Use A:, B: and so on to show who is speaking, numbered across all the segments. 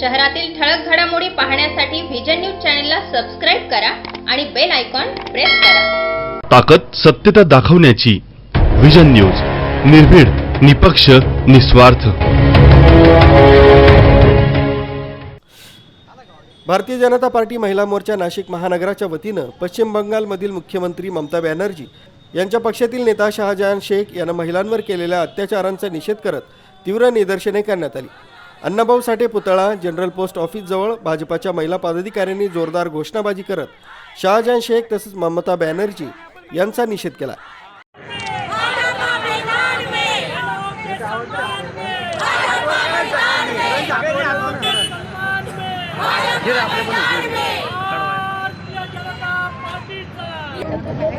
A: शहरातील ठळक घडामोडी पाहण्यासाठी व्हिजन न्यूज चॅनलला सबस्क्राईब करा आणि बेल आयकॉन प्रेस करा.
B: ताकद सत्यता दाखवण्याची विजन न्यूज निर्भीड निपक्ष निस्वार्थ.
C: भारतीय जनता पार्टी महिला मोर्चा नाशिक महानगराच्या वतीनं पश्चिम बंगालमधील मुख्यमंत्री ममता बॅनर्जी यांच्या पक्षातील नेता शहाजहान शेख यांना महिलांवर केलेल्या अत्याचारांचा निषेध करत तीव्र निदर्शने करण्यात आली. अण्णाभाऊ साठे पुतळा जनरल पोस्ट ऑफिसजवळ भाजपाच्या महिला पदाधिकाऱ्यांनी जोरदार घोषणाबाजी करत शहाजहान शेख तसेच ममता बॅनर्जी यांचा निषेध केला.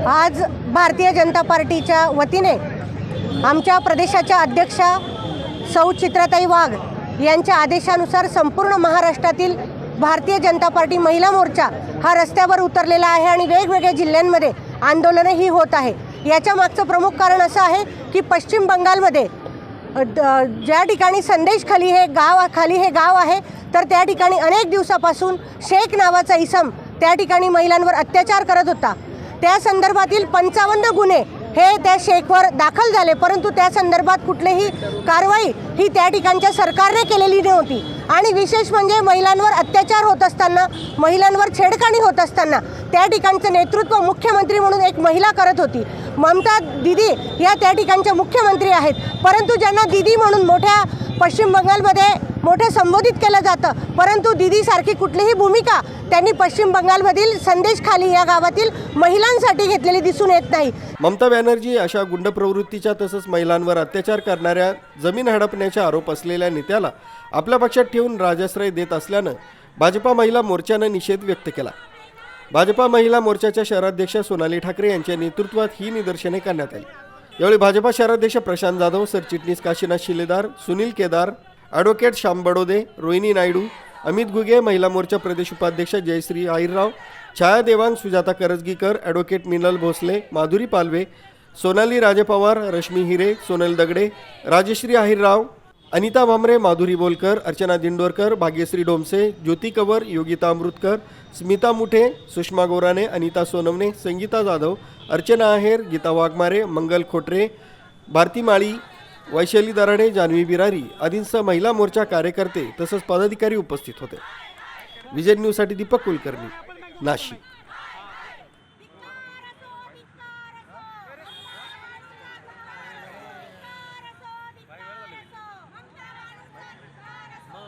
D: आज भारतीय जनता पार्टीच्या वतीने आमच्या प्रदेशाच्या अध्यक्षा सौ चित्राताई वाघ यांच्या आदेशानुसार संपूर्ण महाराष्ट्रातील भारतीय जनता पार्टी महिला मोर्चा हा रस्त्यावर उतरलेला आहे आणि वेगवेगळ्या जिल्ह्यांमध्ये आंदोलनंही होत आहे. याच्या मागचं प्रमुख कारण असं आहे की पश्चिम बंगालमध्ये द- ज्या ठिकाणी संदेश खाली हे गाव खाली हे गाव आहे तर त्या ठिकाणी अनेक दिवसापासून शेख नावाचा इसम त्या ठिकाणी महिलांवर अत्याचार करत होता. त्या संदर्भातील पंचावन्न गुन्हे हे त्या शेखवर दाखल झाले परंतु त्या संदर्भात कुठलीही कारवाई ही त्या ठिकाणच्या सरकारने केलेली नव्हती. आणि विशेष म्हणजे महिलांवर अत्याचार होत असताना महिलांवर छेडखाणी होत असताना त्या ठिकाणचं नेतृत्व मुख्यमंत्री म्हणून एक महिला करत होती. ममता दिदी या त्या ठिकाणच्या मुख्यमंत्री आहेत. परंतु ज्यांना दिदी म्हणून मोठ्या पश्चिम बंगालमध्ये मोठे संबोधित केलं जातं. परंतु दिदीसारखी कुठलीही भूमिका त्यांनी पश्चिम बंगालमधील संदेश खाली या गावातील महिलांसाठी घेतलेली दिसून येत नाही.
C: ममता बॅनर्जी अशा गुंड प्रवृत्तीच्या तसंच महिलांवर अत्याचार करणाऱ्या जमीन हडपण्याचा आरोप असलेल्या नेत्याला आपल्या पक्षात ठेवून राजाश्रय देत असल्यानं भाजपा महिला मोर्चानं निषेध व्यक्त केला. भाजपा महिला मोर्चाच्या शहराध्यक्षा सोनाली ठाकरे यांच्या नेतृत्वात ही निदर्शने करण्यात आली. यावेळी भाजपा शहराध्यक्ष प्रशांत जाधव सरचिटणीस काशीनाथ शिलेदार सुनील केदार ॲडव्होकेट श्याम बडोदे रोहिणी नायडू अमित गुगे महिला मोर्चा प्रदेश उपाध्यक्ष जयश्री आहिरराव छाया देवान सुजाता करजगीकर ॲडव्होकेट मिनल भोसले माधुरी पालवे सोनाली राजे पवार रश्मी हिरे सोनल दगडे राजश्री आहिरराव अनिता भामरे माधुरी बोलकर अर्चना दिंडोरकर भाग्यश्री डोमसे ज्योती कवर योगिता अमृतकर स्मिता मुठे सुषमा गोराने अनिता सोनवणे संगीता जाधव अर्चना आहेर गीता वाघमारे मंगल खोटरे भारती माळी वैशाली दराडे जान्हवी बिरारी आदींसह महिला मोर्चा कार्यकर्ते तसंच पदाधिकारी उपस्थित होते. विजय न्यूजसाठी दीपक कुलकर्णी नाशिक.